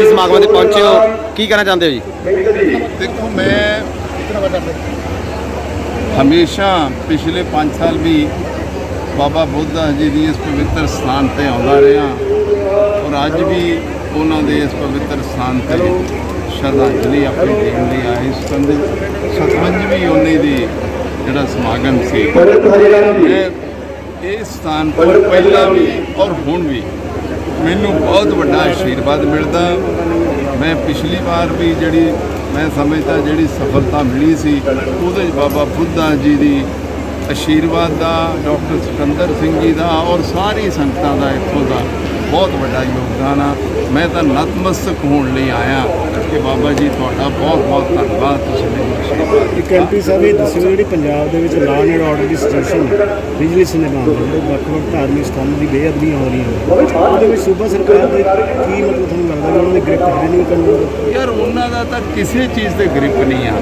ਬਰਸੀ ਸਮਾਗਮਾਂ ਤੇ ਪਹੁੰਚੇ ਹੋ? ਕੀ ਕਹਿਣਾ ਚਾਹੁੰਦੇ ਹੋ ਜੀ? ਦੇਖੋ ਮੈਂ ਹਮੇਸ਼ਾ ਪਿਛਲੇ 5 ਸਾਲ ਵੀ ਬਾਬਾ ਬੁੱਧਾ ਜੀ ਦੀ ਇਸ ਪਵਿੱਤਰ ਸਥਾਨ ਤੇ ਆਉਂਦਾ ਰਿਹਾ ਔਰ ਅੱਜ ਵੀ ਉਹਨਾਂ ਦੇ ਇਸ ਪਵਿੱਤਰ ਸਥਾਨ ਤੇ ਸ਼ਰਧਾਂਜਲੀ ਆਪਣੀ ਦੇਣ ਲਈ ਆਏ ਸੰਦ ਸਤਵੰਜਵੀਂ ਉਹਨੇ ਦੀ ਜਿਹੜਾ ਸਮਾਗਮ ਸੀ। ਮੈਂ ਇਹ ਸਥਾਨ ਤੋਂ ਪਹਿਲਾਂ ਵੀ ਔਰ ਹੁਣ ਵੀ ਮੈਨੂੰ ਬਹੁਤ ਵੱਡਾ ਆਸ਼ੀਰਵਾਦ ਮਿਲਦਾ। ਮੈਂ ਪਿਛਲੀ ਵਾਰ ਵੀ ਜਿਹੜੀ ਮੈਂ ਸਮਝਦਾ ਜਿਹੜੀ ਸਫਲਤਾ ਮਿਲੀ ਸੀ, ਉਹਦੇ 'ਚ ਬਾਬਾ ਬੁੱਧਾ ਜੀ ਦੀ ਆਸ਼ੀਰਵਾਦ ਦਾ, ਡਾਕਟਰ ਸਿਕੰਦਰ ਸਿੰਘ ਜੀ ਦਾ ਔਰ ਸਾਰੀ ਸੰਗਤਾਂ ਦਾ ਇੱਥੋਂ ਦਾ। ਬਹੁਤ ਵੱਡਾ ਯੋਗਦਾਨ ਆ। ਮੈਂ ਤਾਂ ਨਤਮਸਤਕ ਹੋਣ ਲਈ ਆਇਆ। ਕਿ ਬਾਬਾ ਜੀ ਤੁਹਾਡਾ ਬਹੁਤ ਬਹੁਤ ਧੰਨਵਾਦ। ਤੁਸੀਂ ਮੈਨੂੰ ਆਸ਼ੀਰਵਾਦ ਇੱਕ ਐਮਪੀ ਸਾਹਿਬ ਇਹ ਦੱਸਿਓ ਜਿਹੜੀ ਪੰਜਾਬ ਦੇ ਵਿੱਚ ਲਾਅ ਐਂਡ ਆਰਡਰ ਦੀ ਸਿਚੁਏਸ਼ਨ ਬਿਜਲੀ ਨਿਗਰਾਨ ਦੇ ਜਿਹੜੇ ਵੱਖ-ਵੱਖ ਧਾਰਮਿਕ ਸਥਾਨਾਂ ਦੀ ਬੇਅਦਬੀਆਂ ਹੋ ਰਹੀਆਂ ਨੇ ਉਹਦੇ ਵਿੱਚ ਸੂਬਾ ਸਰਕਾਰ ਦੇ ਕੀ ਮਤਲਬ ਤੁਹਾਨੂੰ ਲੱਗਦਾ ਉਹਨਾਂ ਦੀ ਗ੍ਰਿਫਤ ਹੈ ਨਹੀਂ ਕਰਨ ਯਾਰ ਉਹਨਾਂ ਦਾ ਤਾਂ ਕਿਸੇ ਚੀਜ਼ ਤੇ ਗ੍ਰਿਪ ਨਹੀਂ ਆ।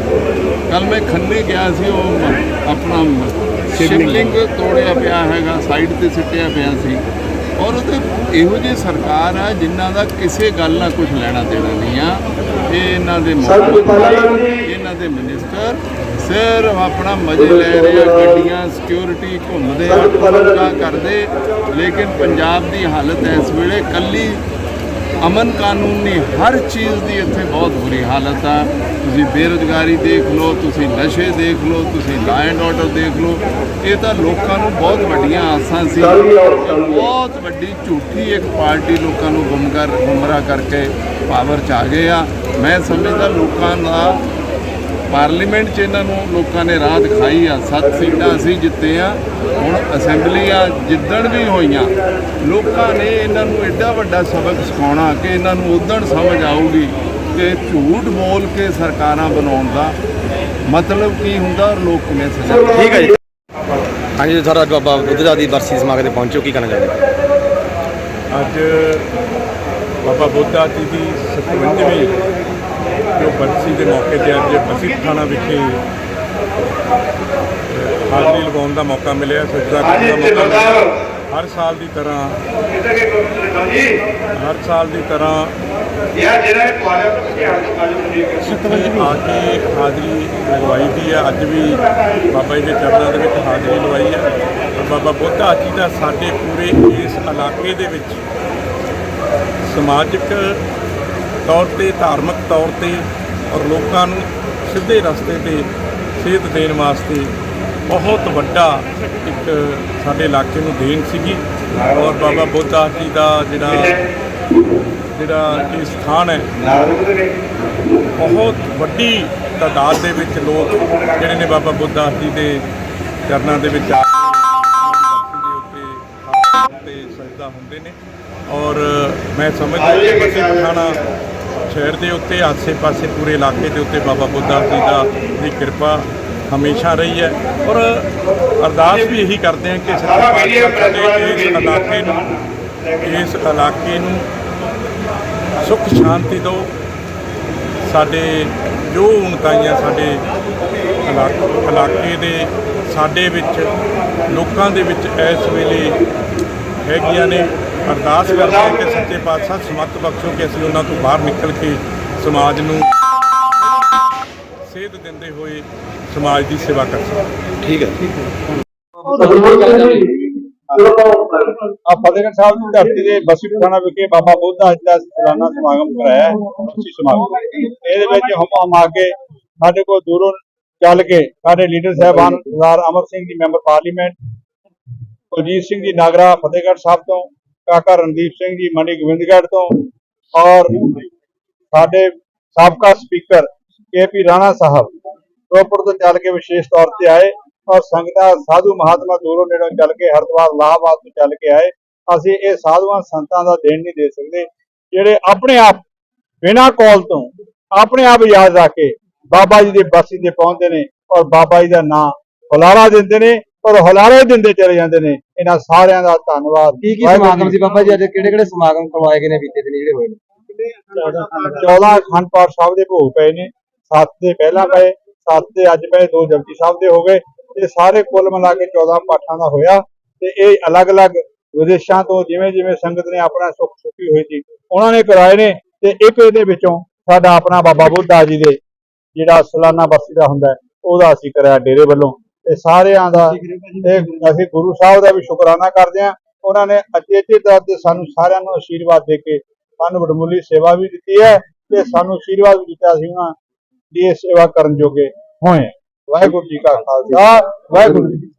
ਕੱਲ ਮੈਂ ਖੰਨੇ ਗਿਆ ਸੀ ਉਹ ਆਪਣਾ ਸ਼ਿਵਲਿੰਗ। ਤੋੜਿਆ ਪਿਆ ਹੈਗਾ ਸਾਈਡ ਤੇ ਸਿੱਟਿਆ ਪਿਆ ਸੀ। ਔਰ ਉਹਦੇ ਇਹੋ ਜਿਹੀ ਸਰਕਾਰ ਆ ਜਿਨ੍ਹਾਂ ਦਾ ਕਿਸੇ ਗੱਲ ਨਾਲ ਕੁਝ ਲੈਣਾ ਦੇਣਾ ਨਹੀਂ ਆ। ਇਹ ਇਹਨਾਂ ਦੇ ਇਹਨਾਂ ਦੇ ਮਿਨਿਸਟਰ ਸਿਰਫ ਆਪਣਾ ਮਜ਼ੇ ਲੈ ਰਹੇ ਆ ਗੱਡੀਆਂ ਸਿਕਿਉਰਿਟੀ ਘੁੰਮਦੇ ਆ ਕਰਦੇ। ਲੇਕਿਨ ਪੰਜਾਬ ਦੀ ਹਾਲਤ ਇਸ ਵੇਲੇ ਕੱਲੀ ਅਮਨ ਕਾਨੂੰਨ ਨੇ ਹਰ ਚੀਜ਼ ਦੀ ਇੱਥੇ ਬਹੁਤ ਬੁਰੀ ਹਾਲਤ ਆ। ਤੁਸੀਂ ਬੇਰੁਜ਼ਗਾਰੀ ਦੇਖ ਲਓ, ਤੁਸੀਂ ਨਸ਼ੇ ਦੇਖ ਲਓ, ਤੁਸੀਂ ਲਾ ਐਂਡ ਆਰਡਰ ਦੇਖ ਲਓ। ਇਹ ਤਾਂ ਲੋਕਾਂ ਨੂੰ ਬਹੁਤ ਵੱਡੀਆਂ ਆਸਾਂ ਸੀ। ਬਹੁਤ ਵੱਡੀ ਝੂਠੀ ਇੱਕ ਪਾਰਟੀ ਲੋਕਾਂ ਨੂੰ ਗੁੰਮਗਰ ਗੁੰਮਰਾਹ ਕਰਕੇ ਪਾਵਰ 'ਚ ਆ ਗਏ ਆ। ਮੈਂ ਸਮਝਦਾ ਲੋਕਾਂ ਦਾ ਪਾਰਲੀਮੈਂਟ 'ਚ ਇਹਨਾਂ ਨੂੰ ਲੋਕਾਂ ਨੇ ਰਾਹ ਦਿਖਾਈ ਆ ਸੱਤ ਸੀਟਾਂ ਅਸੀਂ ਜਿੱਤੇ ਆ ਹੁਣ ਅਸੈਂਬਲੀਆਂ ਜਿੱਦਣ ਵੀ ਹੋਈਆਂ। ਲੋਕਾਂ ਨੇ ਇਹਨਾਂ ਨੂੰ ਐਡਾ ਵੱਡਾ ਸਬਕ ਸਿਖਾਉਣਾ ਕਿ ਇਹਨਾਂ ਨੂੰ ਉਦਣ ਸਮਝ ਆਊਗੀ ਕਿ ਝੂਠ ਬੋਲ ਕੇ ਸਰਕਾਰਾਂ ਬਣਾਉਣ ਦਾ ਮਤਲਬ ਕੀ ਹੁੰਦਾ ਔਰ ਲੋਕ ਕਿਵੇਂ ਸਜ਼ਾ ਠੀਕ ਹੈ ਜੀ। ਹਾਂਜੀ ਸਰ ਅੱਜ ਬਾਬਾ ਬੁੱਧਾ ਦੀ ਬਰਸੀ ਸਮਾਗਮ ਤੇ ਪਹੁੰਚੇ ਕੀ ਕਹਿਣਾ ਚਾਹੁੰਦੇ ਅੱਜ ਬਾਬਾ ਬੁੱਧਾ ਜੀ ਦੀ 57ਵੀਂ ਜੋ ਬਰਸੀ ਦੇ ਮੌਕੇ ਤੇ ਅੱਜ ਬਸੀ ਥਾਣਾ ਵਿਖੇ ਹਾਜ਼ਰੀ ਲਗਾਉਣ ਦਾ ਮੌਕਾ ਮਿਲਿਆ, ਸਜਦਾ ਕਰਨ ਦਾ ਮੌਕਾ ਮਿਲਿਆ। ਹਰ ਸਾਲ ਦੀ ਤਰ੍ਹਾਂ, ਹਰ ਸਾਲ ਦੀ ਤਰ੍ਹਾਂ ਇੱਥੇ ਆ ਕੇ ਹਾਜ਼ਰੀ ਲਗਵਾਈ ਦੀ ਹੈ। ਅੱਜ ਵੀ ਬਾਬਾ ਜੀ ਦੇ ਚਰਨਾਂ ਦੇ ਵਿੱਚ ਹਾਜ਼ਰੀ ਲਵਾਈ ਹੈ। ਔਰ ਬਾਬਾ ਬੁੱਧਾ ਜੀ ਦਾ ਸਾਡੇ ਪੂਰੇ ਇਸ ਇਲਾਕੇ ਦੇ ਵਿੱਚ ਸਮਾਜਿਕ ਤੌਰ ਤੇ, ਧਾਰਮਿਕ ਤੌਰ ਤੇ ਔਰ ਲੋਕਾਂ ਨੂੰ ਸਿੱਧੇ ਰਸਤੇ ਤੇ ਸੇਧ ਦੇਣ ਵਾਸਤੇ ਬਹੁਤ ਵੱਡਾ ਇੱਕ ਸਾਡੇ ਇਲਾਕੇ ਨੂੰ ਦੇਣ ਸੀਗੀ। ਔਰ ਬਾਬਾ ਬੁੱਧਾ ਜੀ ਦਾ ਜਿਹੜਾ ਜਿਹੜਾ ਇਹ ਸਥਾਨ ਹੈ, ਬਹੁਤ ਵੱਡੀ ਤਾਦਾਦ ਦੇ ਵਿੱਚ ਲੋਕ ਜਿਹੜੇ ਨੇ ਬਾਬਾ ਬੁੱਧਾ ਜੀ ਦੇ ਚਰਨਾਂ ਦੇ ਵਿੱਚ ਆ ਸਜਦਾ ਹੁੰਦੇ ਨੇ। ਔਰ ਮੈਂ ਸਮਝਦਾ ਕਿ ਬਸੀ ਪਠਾਣਾ ਸ਼ਹਿਰ ਦੇ ਉੱਤੇ ਆਸੇ-ਪਾਸੇ ਪੂਰੇ ਇਲਾਕੇ ਦੇ ਉੱਤੇ ਬਾਬਾ ਬੁੱਧਾ ਜੀ ਦਾ ਦੀ ਕਿਰਪਾ ਹਮੇਸ਼ਾ ਰਹੀ ਹੈ। ਔਰ ਅਰਦਾਸ ਵੀ ਇਹੀ ਕਰਦੇ ਹਾਂ ਕਿ ਇਸ ਇਲਾਕੇ ਨੂੰ ਇਸ ਇਲਾਕੇ ਨੂੰ ਸੁੱਖ ਸ਼ਾਂਤੀ ਦਿਓ। ਸਾਡੇ ਜੋ ਉਣਤਾਈਆਂ ਸਾਡੇ ਇਲਾਕੇ ਦੇ ਸਾਡੇ ਵਿੱਚ ਲੋਕਾਂ ਦੇ ਵਿੱਚ ਇਸ ਵੇਲੇ ਹੈਗੀਆਂ ਨੇ। ਅਰਦਾਸ ਕਰਦੇ ਹਾਂ ਕਿ ਸੱਚੇ ਪਾਤਸ਼ਾਹ ਸਮਤ ਬਖਸ਼ੋ ਕਿ ਅਸੀਂ ਉਹਨਾਂ ਤੋਂ ਬਾਹਰ ਨਿਕਲ ਕੇ ਸਮਾਜ ਨੂੰ ਸੇਧ ਦਿੰਦੇ ਹੋਏ ਸਮਾਜ ਦੀ ਸੇਵਾ ਕਰ ਸਕੀਏ। ਠੀਕ ਹੈ। ਆ ਫਤਿਹਗੜ੍ਹ ਸਾਹਿਬ ਦੀ ਧਰਤੀ ਦੇ ਬਸੀ ਪਠਾਣਾ ਵਿਖੇ ਬਾਬਾ ਬੁੱਧਾ ਜੀ ਦਾ ਸਾਲਾਨਾ ਸਮਾਗਮ ਕਰਾਇਆ ਹੈ, ਬਸੀ ਸਮਾਗਮ। ਇਹਦੇ ਵਿੱਚ ਹਮ ਹਮ ਆ ਕੇ ਸਾਡੇ ਕੋਲ ਦੂਰੋਂ ਚੱਲ ਕੇ ਸਾਡੇ ਲੀਡਰ ਸਾਹਿਬਾਨ ਸਰਦਾਰ ਅਮਰ ਸਿੰਘ ਜੀ ਮੈਂਬਰ ਪਾਰਲੀਮੈਂਟ ਕੁਲਜੀਤ ਸਿੰਘ ਜੀ ਨਾਗਰਾ ਫਤਿਹਗੜ੍ਹ ਸਾਹਿਬ ਤੋਂ ਕਾਕਾ ਰਣਦੀਪ ਸਿੰਘ ਜੀ ਮੰਡੀ ਗੋਬਿੰਦਗੜ੍ਹ ਤੋਂ ਔਰ ਸਾਡੇ ਸਾਬਕਾ ਸਪੀਕਰ ਕੇਪੀ ਰਾਣਾ ਸਾਹਿਬ ਰੋਪੜ ਤੋਂ ਚੱਲ ਕੇ ਵਿਸ਼ੇਸ਼ ਤੌਰ ਤੇ ਆਏ ਔਰ ਸੰਗਤਾਂ ਸਾਧੂ ਮਹਾਤਮਾ ਦੂਰੋਂ ਨੇੜੋਂ ਚੱਲ ਕੇ ਹਰਿਦੁਆਰ ਲਾਹਾਬਾਦ ਤੋਂ ਚੱਲ ਕੇ ਆਏ। ਅਸੀਂ ਇਹ ਸਾਧੂਆਂ ਸੰਤਾਂ ਦਾ ਦੇਣ ਨਹੀਂ ਦੇ ਸਕਦੇ, ਜਿਹੜੇ ਆਪਣੇ ਆਪ ਬਿਨਾਂ ਕੌਲ ਤੋਂ ਆਪਣੇ ਆਪ ਯਾਦ ਰੱਖ ਕੇ ਬਾਬਾ ਜੀ ਦੇ ਬਰਸੀ ਤੇ ਪਹੁੰਚਦੇ ਨੇ ਔਰ ਬਾਬਾ ਜੀ ਦਾ ਨਾਂ ਫੁਲਾਰਾ ਦਿੰਦੇ ਨੇ। ਔਰ ਹੁਲਾਰਾ ਦਿੰਦੇ ਚਲੇ ਜਾਂਦੇ ਨੇ। ਇਹਨਾਂ ਸਾਰਿਆਂ ਦਾ ਧੰਨਵਾਦ। ਕੀ ਕੀ ਸਮਾਗਮ ਸੀ ਬਾਬਾ ਜੀ? ਅੱਜ ਕਿਹੜੇ ਕਿਹੜੇ ਸਮਾਗਮ ਕਰਵਾਏ ਗਏ ਨੇ ਬੀਤੇ ਦਿਨ ਜਿਹੜੇ ਹੋਏ ਨੇ? 14 ਅਖੰਡ ਪਾਠ ਸਾਹਿਬ ਦੇ ਭੋਗ ਪਏ ਨੇ। 7 ਦੇ ਪਹਿਲਾਂ ਪਏ 7 ਦੇ ਅੱਜ ਪਏ ਦੋ ਜਪਜੀ ਸਾਹਿਬ ਦੇ ਹੋ ਗਏ। ਤੇ ਸਾਰੇ ਕੁੱਲ ਮਿਲਾ ਕੇ 14 ਪਾਠਾਂ ਦਾ ਹੋਇਆ। ਤੇ ਇਹ ਅਲੱਗ-ਅਲੱਗ ਵਿਦੇਸ਼ਾਂ ਤੋਂ ਜਿਵੇਂ ਜਿਵੇਂ ਸੰਗਤ ਨੇ ਆਪਣਾ ਸੁੱਖ ਸੁੱਖੀ ਹੋਈ ਸੀ ਉਹਨਾਂ ਨੇ ਕਰਾਏ ਨੇ। ਤੇ ਇੱਕ ਇਹਦੇ ਵਿੱਚੋਂ ਸਾਡਾ ਆਪਣਾ ਬਾਬਾ ਬੁੱਢਾ ਜੀ ਦੇ ਜਿਹੜਾ ਸਾਲਾਨਾ ਬਰਸੀ ਦਾ ਹੁੰਦਾ ਉਹਦਾ ਅਸੀਂ ਕਰਿਆ ਡੇਰੇ ਵੱਲੋਂ। ਤੇ ਸਾਰਿਆਂ ਦਾ ਇਹ ਅਸੀਂ ਗੁਰੂ ਸਾਹਿਬ ਦਾ ਵੀ ਸ਼ੁਕਰਾਨਾ ਕਰਦੇ ਹਾਂ ਉਹਨਾਂ ਨੇ ਅਚੇਤੇ ਤੌਰ ਤੇ ਸਾਨੂੰ ਸਾਰਿਆਂ ਨੂੰ ਆਸ਼ੀਰਵਾਦ ਦੇ ਕੇ ਸਾਨੂੰ ਵਡਮੁੱਲੀ ਸੇਵਾ ਵੀ ਦਿੱਤੀ ਹੈ ਤੇ ਸਾਨੂੰ ਆਸ਼ੀਰਵਾਦ ਵੀ ਦਿੱਤਾ ਸੀ ਉਹਨਾਂ ਦੀ ਇਹ ਸੇਵਾ ਕਰਨ ਜੋਗੇ ਹੋਏ। ਵਾਹਿਗੁਰੂ ਜੀ ਕਾ ਖਾਲਸਾ ਵਾਹਿਗੁਰੂ ਜੀ।